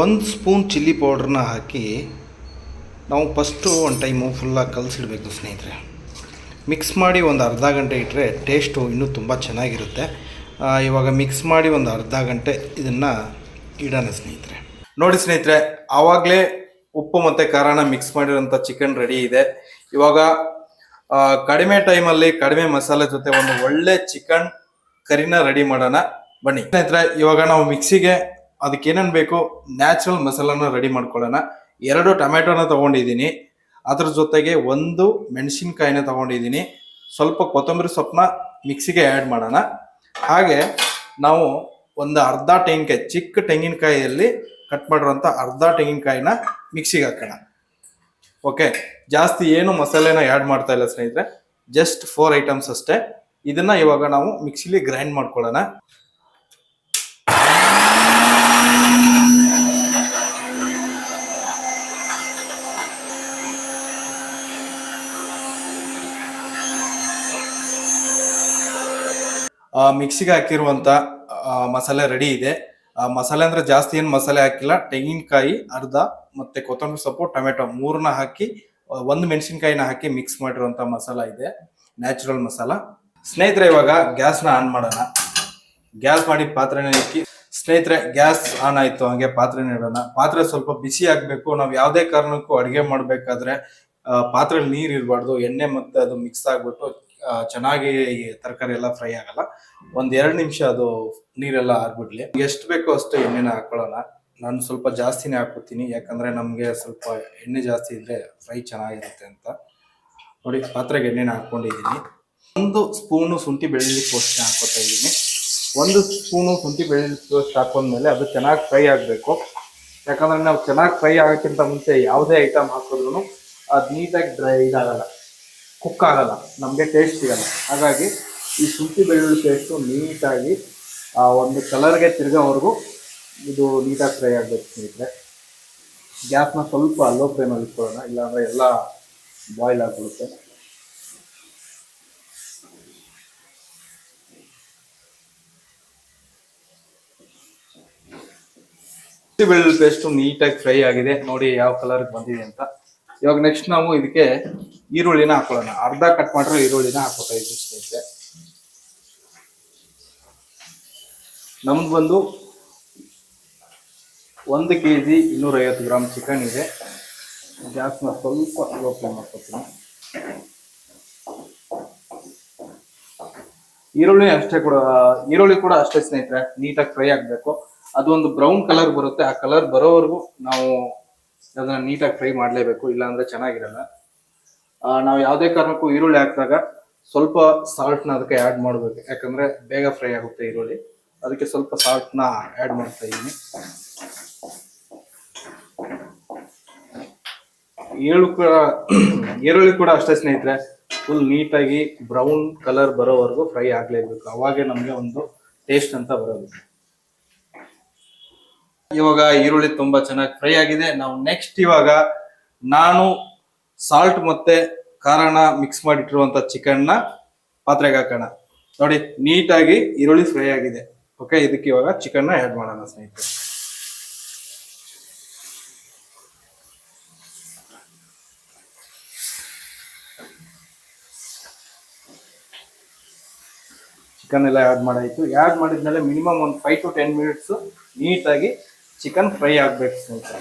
ಒಂದು spoon chilli ಪೌಡ್ರನ್ನ ಹಾಕಿ ನಾವು first ಒಂದು ಟೈಮು ಫುಲ್ಲಾಗಿ ಕಲಸಿಡಬೇಕು ಸ್ನೇಹಿತರೆ. ಮಿಕ್ಸ್ ಮಾಡಿ ಒಂದು ಅರ್ಧ ಗಂಟೆ ಇಟ್ಟರೆ ಟೇಸ್ಟು ಇನ್ನೂ ತುಂಬ ಚೆನ್ನಾಗಿರುತ್ತೆ. ಇವಾಗ ಮಿಕ್ಸ್ ಮಾಡಿ ಒಂದು ಅರ್ಧ ಗಂಟೆ ಇದನ್ನು ಇಡೋಣ ಸ್ನೇಹಿತರೆ. ನೋಡಿ ಸ್ನೇಹಿತರೆ, ಆವಾಗಲೇ ಉಪ್ಪು ಮತ್ತು ಖಾರನ ಮಿಕ್ಸ್ ಮಾಡಿರೋಂಥ ಚಿಕನ್ ರೆಡಿ ಇದೆ. ಇವಾಗ ಕಡಿಮೆ ಟೈಮಲ್ಲಿ ಕಡಿಮೆ ಮಸಾಲೆ ಜೊತೆ ಒಂದು ಒಳ್ಳೆ ಚಿಕನ್ ಕರಿನ ರೆಡಿ ಮಾಡೋಣ. ಬನ್ನಿ. ಸ್ನೇಹಿತರೆ, ಇವಾಗ ನಾವು ಮಿಕ್ಸಿಗೆ ಅದಕ್ಕೆ ಏನೇನು ಬೇಕು? ನ್ಯಾಚುರಲ್ ಮಸಾಲಾನ ರೆಡಿ ಮಾಡ್ಕೊಳ್ಳೋಣ. ಎರಡು ಟೊಮೆಟೊನ ತಗೊಂಡಿದ್ದೀನಿ. ಅದ್ರ ಜೊತೆಗೆ ಒಂದು ಮೆಣಸಿನ್ಕಾಯಿನ ತಗೊಂಡಿದ್ದೀನಿ. ಸ್ವಲ್ಪ ಕೊತ್ತಂಬರಿ ಸೊಪ್ಪನ್ನ ಮಿಕ್ಸಿಗೆ ಆ್ಯಡ್ ಮಾಡೋಣ. ಹಾಗೆ ನಾವು ಒಂದು ಅರ್ಧ ತೆಂಗಿನಕಾಯಿ, ಚಿಕ್ಕ ತೆಂಗಿನಕಾಯಿಯಲ್ಲಿ ಕಟ್ ಮಾಡಿರೋಂಥ ಅರ್ಧ ತೆಂಗಿನಕಾಯಿನ ಮಿಕ್ಸಿಗೆ ಹಾಕೋಣ. ಓಕೆ ಜಾಸ್ತಿ ಏನು ಮಸಾಲೆನ ಆ್ಯಡ್ ಮಾಡ್ತಾ ಇಲ್ಲ ಸ್ನೇಹಿತರೆ. ಜಸ್ಟ್ ಫೋರ್ ಐಟಮ್ಸ್ ಅಷ್ಟೇ. ಇದನ್ನು ಇವಾಗ ನಾವು ಮಿಕ್ಸಿಲಿ ಗ್ರೈಂಡ್ ಮಾಡ್ಕೊಳ್ಳೋಣ. ಮಿಕ್ಸಿಗೆ ಹಾಕಿರುವಂತ ಮಸಾಲೆ ರೆಡಿ ಇದೆ. ಆ, ಮಸಾಲೆ ಅಂದ್ರೆ ಜಾಸ್ತಿ ಏನು ಮಸಾಲೆ ಹಾಕಿಲ್ಲ. ತೆಂಗಿನಕಾಯಿ ಅರ್ಧ ಮತ್ತೆ ಕೊತ್ತಂಬರಿ ಸೊಪ್ಪು ಟೊಮೆಟೊ ಮೂರನ್ನ ಹಾಕಿ ಒಂದು ಮೆಣಸಿನ್ಕಾಯಿನ ಹಾಕಿ ಮಿಕ್ಸ್ ಮಾಡಿರುವಂತ ಮಸಾಲ ಇದೆ. ನ್ಯಾಚುರಲ್ ಮಸಾಲ. ಸ್ನೇಹಿತರೆ ಇವಾಗ ಗ್ಯಾಸ್ನ ಆನ್ ಮಾಡೋಣ. ಗ್ಯಾಸ್ ಮಾಡಿ ಪಾತ್ರೆನ ಇಕ್ಕಿ. ಸ್ನೇಹಿತರೆ ಗ್ಯಾಸ್ ಆನ್ ಆಯ್ತು. ಹಂಗೆ ಪಾತ್ರೆನ ಇಡೋಣ ಪಾತ್ರೆ ಸ್ವಲ್ಪ ಬಿಸಿ ಆಗ್ಬೇಕು. ನಾವು ಯಾವುದೇ ಕಾರಣಕ್ಕೂ ಅಡುಗೆ ಮಾಡಬೇಕಾದ್ರೆ ಪಾತ್ರೆಯಲ್ಲಿ ನೀರ್ ಇರಬಾರ್ದು. ಎಣ್ಣೆ ಮತ್ತೆ ಅದು ಮಿಕ್ಸ್ ಆಗ್ಬಿಟ್ಟು ಚೆನ್ನಾಗಿ ತರಕಾರಿ ಎಲ್ಲ ಫ್ರೈ ಆಗಲ್ಲ. ಒಂದ್ ಎರಡು ನಿಮಿಷ ಅದು ನೀರೆಲ್ಲ ಆರ್ಬಿಡ್ಲಿ. ಎಷ್ಟು ಬೇಕೋ ಅಷ್ಟು ಎಣ್ಣೆನ ಹಾಕೊಳ್ಳೋಣ. ನಾನು ಸ್ವಲ್ಪ ಜಾಸ್ತಿನೇ ಹಾಕೋತೀನಿ ಯಾಕಂದ್ರೆ ನಮ್ಗೆ ಸ್ವಲ್ಪ ಎಣ್ಣೆ ಜಾಸ್ತಿ ಇದ್ರೆ ಫ್ರೈ ಚೆನ್ನಾಗಿರುತ್ತೆ ಅಂತ. ನೋಡಿ, ಪಾತ್ರೆಗೆ ಎಣ್ಣೆನ ಹಾಕೊಂಡಿದ್ದೀನಿ ಒಂದು ಸ್ಪೂನು ಶುಂಠಿ ಬೆಳ್ಳುಳ್ಳಿ ಪೇಸ್ಟ್ ಹಾಕೋತಾ ಇದ್ದೀನಿ. ಒಂದು ಸ್ಪೂನು ಶುಂಠಿ ಬೆಳ್ಳುಳ್ಳಿ ಪೇಸ್ಟ್ ಹಾಕೊಂಡ್ಮೇಲೆ ಅದು ಚೆನ್ನಾಗಿ ಫ್ರೈ ಆಗಬೇಕು. ಯಾಕಂದ್ರೆ ನಾವು ಚೆನ್ನಾಗಿ ಫ್ರೈ ಆಗೋಕ್ಕಿಂತ ಮುಂಚೆ ಯಾವುದೇ ಐಟಮ್ ಹಾಕಿದ್ರು ಅದು ನೀಟಾಗಿ ಡ್ರೈ ಇದಾಗಲ್ಲ. ಕುಕ್ ಆಗಲ್ಲ, ನಮಗೆ ಟೇಸ್ಟ್ ಸಿಗಲ್ಲ. ಹಾಗಾಗಿ ಈ ಶುಂಠಿ ಬೆಳ್ಳುಳ್ಳಿ ಪೇಸ್ಟು ನೀಟಾಗಿ, ಆ ಒಂದು ಕಲರ್ಗೆ ತಿರ್ಗೋವರೆಗೂ ಇದು ನೀಟಾಗಿ ಫ್ರೈ ಆಗಬೇಕು ಸ್ನೇಹಿತರೆ. ಗ್ಯಾಸ್ನ ಸ್ವಲ್ಪ ಲೋ ಫ್ಲೇಮಲ್ಲಿ ಇಟ್ಕೊಳ್ಳೋಣ, ಇಲ್ಲಾಂದರೆ ಎಲ್ಲ ಬಾಯ್ಲ್ ಆಗಿಬಿಡುತ್ತೆ. ಬೆಳ್ಳುಳ್ಳಿ ಪೇಸ್ಟು ನೀಟಾಗಿ ಫ್ರೈ ಆಗಿದೆ. ನೋಡಿ ಯಾವ ಕಲರ್ಗೆ ಬಂದಿದೆ ಅಂತ. ಇವಾಗ ನೆಕ್ಸ್ಟ್ ನಾವು ಇದಕ್ಕೆ ಈರುಳ್ಳಿನ ಹಾಕೊಳ್ಳೋಣ. ಅರ್ಧ ಕಟ್ ಮಾಡಿರೋ ಈರುಳ್ಳಿನ ಹಾಕೋತಾ ಇದ್ದೀವಿ ಸ್ನೇಹಿತರೆ. ನಮ್ದು ಬಂದು ಒಂದು ಕೆ ಜಿ ಇನ್ನೂರೈವತ್ತು ಗ್ರಾಮ್ ಚಿಕನ್ ಇದೆ. ಗ್ಯಾಸ್ನ ಸ್ವಲ್ಪ ಲೋ ಫ್ಲೇಮ್ ಹಾಕೋತೀನಿ ಈರುಳ್ಳಿ ಅಷ್ಟೇ ಕೂಡ, ಈರುಳ್ಳಿ ಕೂಡ ಅಷ್ಟೇ ಸ್ನೇಹಿತರೆ, ನೀಟಾಗಿ ಫ್ರೈ ಆಗಬೇಕು. ಅದೊಂದು ಬ್ರೌನ್ ಕಲರ್ ಬರುತ್ತೆ. ಆ ಕಲರ್ ಬರೋವರೆಗೂ ನಾವು ಅದನ್ನ ನೀಟಾಗಿ ಫ್ರೈ ಮಾಡಲೇಬೇಕು. ಇಲ್ಲಾಂದ್ರೆ ಚೆನ್ನಾಗಿರಲ್ಲ. ನಾವು ಯಾವುದೇ ಕಾರಣಕ್ಕೂ ಈರುಳ್ಳಿ ಹಾಕಿದಾಗ ಸ್ವಲ್ಪ ಸಾಲ್ಟ್ನ ಅದಕ್ಕೆ ಆ್ಯಡ್ ಮಾಡಬೇಕು. ಯಾಕಂದ್ರೆ ಬೇಗ ಫ್ರೈ ಆಗುತ್ತೆ ಈರುಳ್ಳಿ. ಅದಕ್ಕೆ ಸ್ವಲ್ಪ ಸಾಲ್ಟ್ನ ಆ್ಯಡ್ ಮಾಡ್ತಾ ಇದ್ದೀನಿ ಈರುಳ್ಳಿ ಕೂಡ ಈರುಳ್ಳಿ ಕೂಡ ಅಷ್ಟೇ ಸ್ನೇಹಿತರೆ ಫುಲ್ ನೀಟಾಗಿ ಬ್ರೌನ್ ಕಲರ್ ಬರೋವರೆಗೂ ಫ್ರೈ ಆಗಲೇಬೇಕು. ಅವಾಗೆ ನಮಗೆ ಒಂದು ಟೇಸ್ಟ್ ಅಂತ ಬರೋದು. ಇವಾಗ ಈರುಳ್ಳಿ ತುಂಬಾ ಚೆನ್ನಾಗಿ ಫ್ರೈ ಆಗಿದೆ. ನಾವು ನೆಕ್ಸ್ಟ್ ಇವಾಗ ನಾನು ಸಾಲ್ಟ್ ಮತ್ತೆ ಖಾರನ ಮಿಕ್ಸ್ ಮಾಡಿಟ್ಟಿರುವಂತ ಚಿಕನ್ನ ಪಾತ್ರೆಗೆ ಹಾಕೋಣ. ನೋಡಿ, ನೀಟಾಗಿ ಈರುಳ್ಳಿ ಫ್ರೈ ಆಗಿದೆ. ಓಕೆ ಇದಕ್ಕೆ ಇವಾಗ ಚಿಕನ್ನ ಆ್ಯಡ್ ಮಾಡೋಣ ಸ್ನೇಹಿತರೆ. ಚಿಕನ್ ಎಲ್ಲ ಆ್ಯಡ್ ಮಾಡಾಯ್ತು. ಆ್ಯಡ್ ಮಾಡಿದ್ಮೇಲೆ ಮಿನಿಮಮ್ ಒಂದು ಫೈವ್ ಟು ಟೆನ್ ಮಿನಿಟ್ಸು ನೀಟಾಗಿ ಚಿಕನ್ ಫ್ರೈ ಆಗಬೇಕು ಸ್ನೇಹಿತರೆ.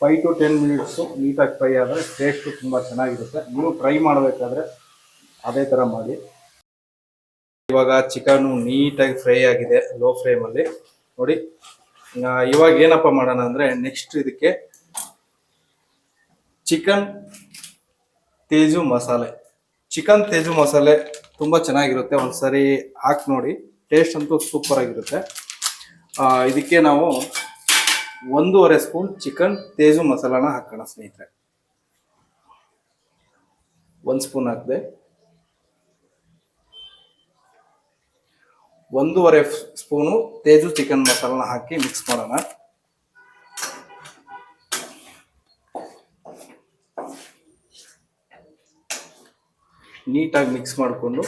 ಫೈವ್ ಟು ಟೆನ್ ಮಿನಿಟ್ಸು ನೀಟಾಗಿ ಫ್ರೈ ಆದರೆ ಟೇಸ್ಟು ತುಂಬ ಚೆನ್ನಾಗಿರುತ್ತೆ. ನೀವು ಫ್ರೈ ಮಾಡಬೇಕಾದ್ರೆ ಅದೇ ಥರ ಮಾಡಿ. ಇವಾಗ ಚಿಕನು ನೀಟಾಗಿ ಫ್ರೈ ಆಗಿದೆ ಲೋ ಫ್ಲೇಮಲ್ಲಿ ನೋಡಿ ಇವಾಗ ಏನಪ್ಪ ಮಾಡೋಣ ಅಂದರೆ ನೆಕ್ಸ್ಟ್ ಇದಕ್ಕೆ ಚಿಕನ್ ತೇಜು ಮಸಾಲೆ ಚಿಕನ್ ತೇಜು ಮಸಾಲೆ ತುಂಬ ಚೆನ್ನಾಗಿರುತ್ತೆ. ಒಂದ್ಸರಿ ಹಾಕಿ ನೋಡಿ. ಟೇಸ್ಟ್ ಅಂತೂ ಸೂಪರ್ ಆಗಿರುತ್ತೆ. ಇದಕ್ಕೆ ನಾವು ಒಂದೂವರೆ ಸ್ಪೂನ್ ಚಿಕನ್ ತೇಜು ಮಸಾಲಾನ ಹಾಕೋಣ ಸ್ನೇಹಿತರೆ. ಒಂದು ಸ್ಪೂನ್ ಹಾಕಿದೆ. ಒಂದೂವರೆ ಸ್ಪೂನು ತೇಜು ಚಿಕನ್ ಮಸಾಲನ ಹಾಕಿ ಮಿಕ್ಸ್ ಮಾಡೋಣ. ನೀಟಾಗಿ ಮಿಕ್ಸ್ ಮಾಡಿಕೊಂಡು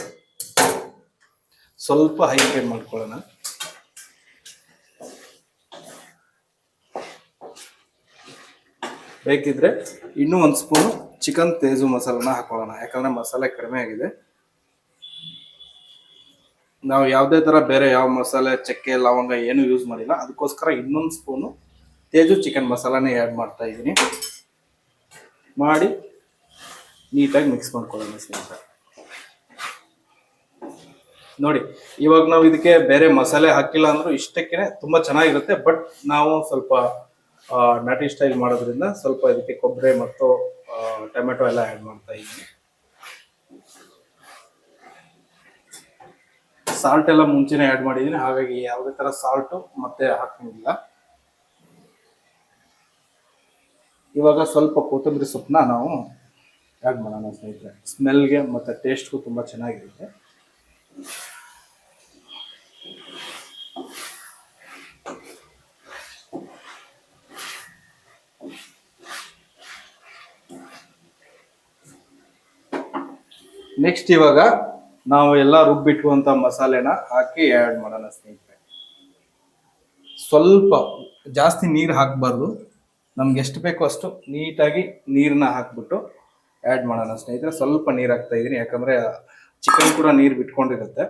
ಸ್ವಲ್ಪ ಹೈ ಫ್ಲೇಮ್ ಮಾಡ್ಕೊಳ್ಳೋಣ. ಬೇಕಿದ್ರೆ ಇನ್ನೂ ಒಂದು ಸ್ಪೂನು ಚಿಕನ್ ತೇಜು ಮಸಾಲನ ಹಾಕೊಳ್ಳೋಣ. ಯಾಕಂದ್ರೆ ಮಸಾಲೆ ಕಡಿಮೆ ಆಗಿದೆ. ನಾವು ಯಾವುದೇ ತರ ಬೇರೆ ಯಾವ ಮಸಾಲೆ, ಚಕ್ಕೆ, ಲವಂಗ ಏನು ಯೂಸ್ ಮಾಡಿಲ್ಲ. ಅದಕ್ಕೋಸ್ಕರ ಇನ್ನೊಂದು ಸ್ಪೂನು ತೇಜು ಚಿಕನ್ ಮಸಾಲಾನೇ ಆ್ಯಡ್ ಮಾಡ್ತಾ ಇದ್ದೀನಿ. ಮಾಡಿ ನೀಟಾಗಿ ಮಿಕ್ಸ್ ಮಾಡ್ಕೊಳ್ಳೋಣ ಸ್ನೇಹಿತರೆ. ನೋಡಿ, ಇವಾಗ ನಾವು ಇದಕ್ಕೆ ಬೇರೆ ಮಸಾಲೆ ಹಾಕಿಲ್ಲ ಅಂದ್ರೂ ಇಷ್ಟಕ್ಕೆ ತುಂಬಾ ಚೆನ್ನಾಗಿರುತ್ತೆ, ಬಟ್ ನಾವು ಸ್ವಲ್ಪ ನಾಟಿ ಸ್ಟೈಲ್ ಮಾಡೋದ್ರಿಂದ ಸ್ವಲ್ಪ ಇದಕ್ಕೆ ಕೊಬ್ಬರಿ ಮತ್ತು ಟೊಮೆಟೊ ಎಲ್ಲ ಆ್ಯಡ್ ಮಾಡ್ತಾ ಇದ್ದೀನಿ. ಸಾಲ್ಟ್ ಎಲ್ಲ ಮುಂಚೆನೆ ಆ್ಯಡ್ ಮಾಡಿದ್ದೀನಿ, ಹಾಗಾಗಿ ಯಾವುದೇ ಥರ ಸಾಲ್ಟು ಮತ್ತೆ ಹಾಕಂಗಿಲ್ಲ. ಇವಾಗ ಸ್ವಲ್ಪ ಕೊತ್ತಂಬರಿ ಸೊಪ್ಪನ್ನ ನಾವು ಆ್ಯಡ್ ಮಾಡೋಣ ಸ್ನೇಹಿತರೆ. ಸ್ಮೆಲ್ಗೆ ಮತ್ತು ಟೇಸ್ಟ್ಗೂ ತುಂಬ ಚೆನ್ನಾಗಿರುತ್ತೆ. ನೆಕ್ಸ್ಟ್ ಇವಾಗ ನಾವು ಎಲ್ಲ ರುಬ್ಬಿಟ್ಟುವಂತ ಮಸಾಲೆನ ಹಾಕಿ ಆ್ಯಡ್ ಮಾಡೋಣ ಸ್ನೇಹಿತರೆ. ಸ್ವಲ್ಪ ಜಾಸ್ತಿ ನೀರು ಹಾಕಬಾರ್ದು. ನಮ್ಗೆ ಎಷ್ಟು ಬೇಕೋ ಅಷ್ಟು ನೀಟಾಗಿ ನೀರನ್ನ ಹಾಕ್ಬಿಟ್ಟು ಆ್ಯಡ್ ಮಾಡೋಣ ಸ್ನೇಹಿತರೆ. ಸ್ವಲ್ಪ ನೀರು ಹಾಕ್ತಾ ಇದ್ದೀನಿ ಯಾಕಂದ್ರೆ ಚಿಕನ್ ಕೂಡ ನೀರು ಬಿಟ್ಕೊಂಡಿರುತ್ತೆ.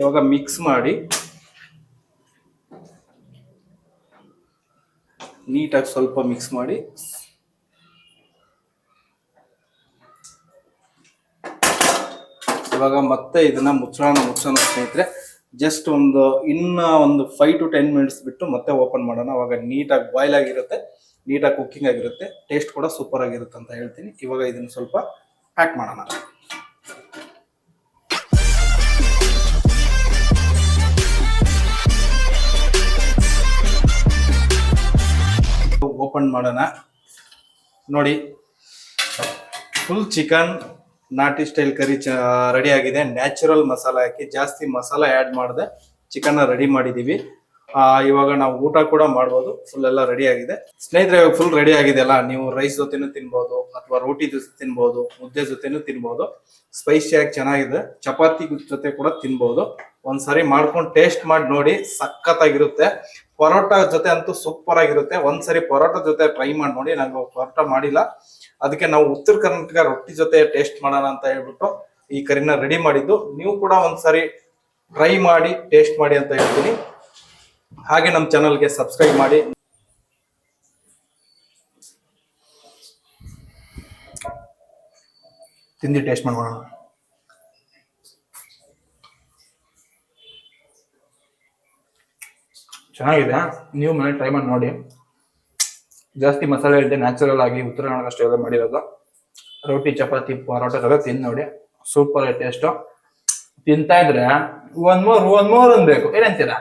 ಇವಾಗ ಮಿಕ್ಸ್ ಮಾಡಿ ನೀಟಾಗಿ ಸ್ವಲ್ಪ ಮಿಕ್ಸ್ ಮಾಡಿ ಇವಾಗ ಮತ್ತೆ ಇದನ್ನ ಮುಚ್ಚೋಣ ಮುಚ್ಚೋಣ ಸ್ನೇಹಿತರೆ ಜಸ್ಟ್ ಒಂದು ಇನ್ನ ಒಂದು ಫೈವ್ ಟು ಟೆನ್ ಮಿನಿಟ್ಸ್ ಬಿಟ್ಟು ಮತ್ತೆ ಓಪನ್ ಮಾಡೋಣ. ಅವಾಗ ನೀಟಾಗಿ ಬಾಯ್ಲ್ ಆಗಿರುತ್ತೆ, ನೀಟಾಗಿ ಕುಕ್ಕಿಂಗ್ ಆಗಿರುತ್ತೆ ಟೇಸ್ಟ್ ಕೂಡ ಸೂಪರ್ ಆಗಿರುತ್ತೆ ಅಂತ ಹೇಳ್ತೀನಿ. ಇವಾಗ ಇದನ್ನ ಸ್ವಲ್ಪ ಪ್ಯಾಕ್ ಮಾಡೋಣ. ಓಪನ್ ಮಾಡೋಣ. ನೋಡಿ ಫುಲ್ ಚಿಕನ್ ನಾಟಿ ಸ್ಟೈಲ್ ಕರಿ ರೆಡಿ ಆಗಿದೆ. ನ್ಯಾಚುರಲ್ ಮಸಾಲ ಹಾಕಿ ಜಾಸ್ತಿ ಮಸಾಲ ಆ್ಯಡ್ ಮಾಡಿದೆ ಚಿಕನ್ನ ರೆಡಿ ಮಾಡಿದೀವಿ. ಆ, ಇವಾಗ ನಾವು ಊಟ ಕೂಡ ಮಾಡ್ಬೋದು. ಫುಲ್ ಎಲ್ಲ ರೆಡಿ ಆಗಿದೆ. ಸ್ನೇಹಿತರೆ ಫುಲ್ ರೆಡಿ ಆಗಿದೆ ಅಲ್ಲ ನೀವು ರೈಸ್ ಜೊತೆನೂ ತಿನ್ಬೋದು, ಅಥವಾ ರೋಟಿ ಜೊತೆ ತಿನ್ಬೋದು, ಮುದ್ದೆ ಜೊತೆನೂ ತಿನ್ಬೋದು. ಸ್ಪೈಸಿಯಾಗಿ ಚೆನ್ನಾಗಿದೆ. ಚಪಾತಿ ಜೊತೆ ಕೂಡ ತಿನ್ಬೋದು. ಒಂದ್ಸರಿ ಮಾಡ್ಕೊಂಡು ಟೇಸ್ಟ್ ಮಾಡಿ ನೋಡಿ, ಸಖತ್ತಾಗಿರುತ್ತೆ. ಪರೋಟ ಜೊತೆ ಅಂತೂ ಸೂಪರ್ ಆಗಿರುತ್ತೆ. ಒಂದ್ಸರಿ ಪರೋಟ ಜೊತೆ ಟ್ರೈ ಮಾಡಿ ನೋಡಿ ನಾನು ಪರೋಟ ಮಾಡಿಲ್ಲ. ಅದಕ್ಕೆ ನಾವು ಉತ್ತರ ಕರ್ನಾಟಕ ರೊಟ್ಟಿ ಜೊತೆ ಟೇಸ್ಟ್ ಮಾಡೋಣ ಅಂತ ಹೇಳ್ಬಿಟ್ಟು ಈ ಕರಿನ ರೆಡಿ ಮಾಡಿದ್ದು. ನೀವು ಕೂಡ ಒಂದ್ಸರಿ ಟ್ರೈ ಮಾಡಿ ಟೇಸ್ಟ್ ಮಾಡಿ ಅಂತ ಹೇಳ್ತೀನಿ. ಹಾಗೆ ನಮ್ಮ ಚಾನಲ್ಗೆ ಸಬ್ಸ್ಕ್ರೈಬ್ ಮಾಡಿ. ತಿಂದು ಟೇಸ್ಟ್ ಮಾಡೋಣ ಚೆನ್ನಾಗಿದೆ. ನೀವು ಮನೆ ಟ್ರೈ ಮಾಡಿ ನೋಡಿ. ಜಾಸ್ತಿ ಮಸಾಲೆ ಇಲ್ಲದೆ ನ್ಯಾಚುರಲ್ ಆಗಿ ಉತ್ತರ ಕನ್ನಡ ಸ್ಟೈಲ್ ಮಾಡಿರೋದು. ರೋಟಿ, ಚಪಾತಿ, ಪರೋಟ ಎಲ್ಲ ತಿಂದು ನೋಡಿ. ಸೂಪರ್ ಟೇಸ್ಟು ತಿಂತಾ ಇದ್ರೆ ಒಂದ್ ಮೂರ್ ಒಂದ್ ಮೂರ್ ಅನ್ಬೇಕು ಏನಂತೀರಾ?